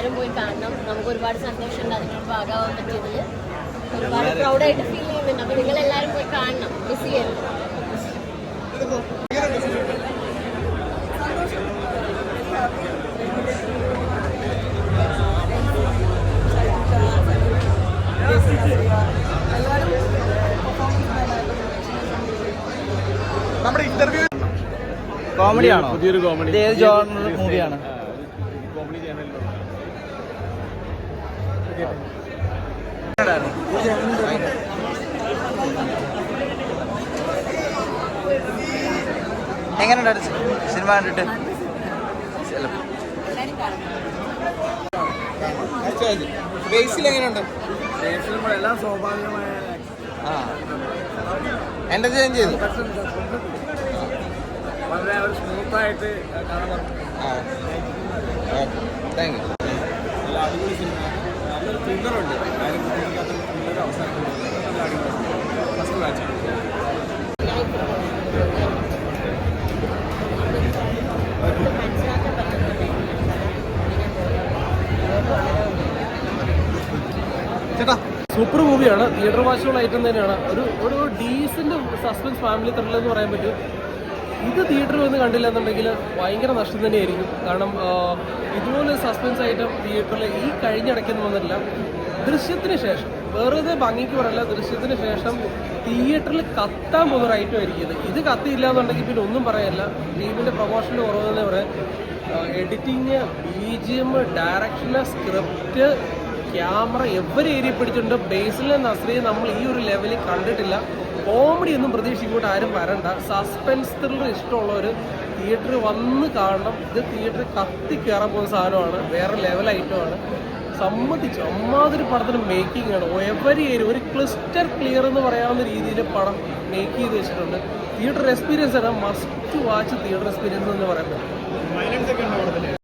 എല്ലാവരും പോയി കാണണം. നമുക്ക് ഒരുപാട് സന്തോഷമുണ്ട് അതിനൊരു ഭാഗമാവാൻ പറ്റിയതിൽ ഒരുപാട് പ്രൗഡായിട്ട് ഫീൽ ചെയ്യുന്നുണ്ട്. അപ്പോൾ നിങ്ങൾ എല്ലാവരും പോയി കാണണം. മിസ് ചെയ്യരുത് നമ്മുടെ ഇന്റർവ്യൂ കോമഡിയാണോ പുതിയൊരു കോമഡി ഇത് ഏത് ജോണർ മൂവിയാണ് കോമഡി ചാനലിലോ എങ്ങനെയുണ്ടായിരുന്നു സിനിമ കണ്ടിട്ട്? എങ്ങനെയുണ്ട്? എല്ലാം സ്വാഭാവികമായ ആ എന്റർടൈൻ ചെയ്തു? വളരെ ഒരു സ്മൂത്തായിട്ട് കാണാൻ താങ്ക് യു നല്ലൊരു ത്രില്ലറുണ്ട് കാര്യം പ്രതീക്ഷിക്കാത്ത ത്രില്ലർ അവസാനം ഫസ്റ്റ് മാച്ചാണ് ചേട്ടാ സൂപ്പർ മൂവിയാണ് തിയേറ്റർ വാച്ചുകൾ ഐറ്റം തന്നെയാണ്. ഒരു ഒരു ഡീസന്റ് സസ്പെൻസ് ഫാമിലി ത്രില്ലർ എന്ന് പറയാൻ പറ്റും. ഇത് തിയേറ്ററിൽ വന്ന് കണ്ടില്ല എന്നുണ്ടെങ്കിൽ ഭയങ്കര നഷ്ടം തന്നെയായിരിക്കും. കാരണം ഇതുപോലെ സസ്പെൻസ് ഐറ്റം തിയേറ്ററിൽ ഈ കഴിഞ്ഞിടയ്ക്കൊന്നും വന്നിട്ടില്ല. ദൃശ്യത്തിന് ശേഷം വെറുതെ ഭംഗിക്ക് പറയല്ല ദൃശ്യത്തിന് ശേഷം തിയേറ്ററിൽ കത്താൻ പോകുന്ന ഐറ്റം ആയിരിക്കും ഇത്. ഇത് കത്തിയില്ല എന്നുണ്ടെങ്കിൽ പിന്നെ ഒന്നും പറയാനില്ല ടീമിന്റെ പ്രൊമോഷന്റെ കുറവെന്ന് പറയാം. എഡിറ്റിങ് ബി ജി എം ഡയറക്ഷന് സ്ക്രിപ്റ്റ് ക്യാമറ എവരെ ഏരിയ പിടിച്ചിട്ടുണ്ട്? ബേസിലെ നസ്രിയെ നമ്മൾ ഈ ഒരു ലെവലിൽ കണ്ടിട്ടില്ല. കോമഡി ഒന്നും പ്രതീക്ഷ ആരും വരണ്ട. സസ്പെൻസ് ത്രില്ലർ ഇഷ്ടമുള്ളവർ തിയേറ്ററിൽ വന്ന് കാണണം. ഇത് തിയേറ്ററിൽ കത്തി കയറാൻ പോകുന്ന സാധനമാണ്. വേറെ ലെവൽ ഐറ്റമാണ് സമ്മതിച്ചു അമ്മാതിരി പടത്തിന് മേക്കിംഗ് ആണ്. എവരി ഏരിയ ഒരു ക്ലിസ്റ്റർ ക്ലിയർ എന്ന് പറയാവുന്ന രീതിയിൽ പടം മേക്ക് ചെയ്ത് വെച്ചിട്ടുണ്ട്. തിയേറ്റർ എക്സ്പീരിയൻസ് ആണ്. മസ്റ്റ് വാച്ച് തിയേറ്റർ എക്സ്പീരിയൻസ് എന്ന് പറയുന്നത്.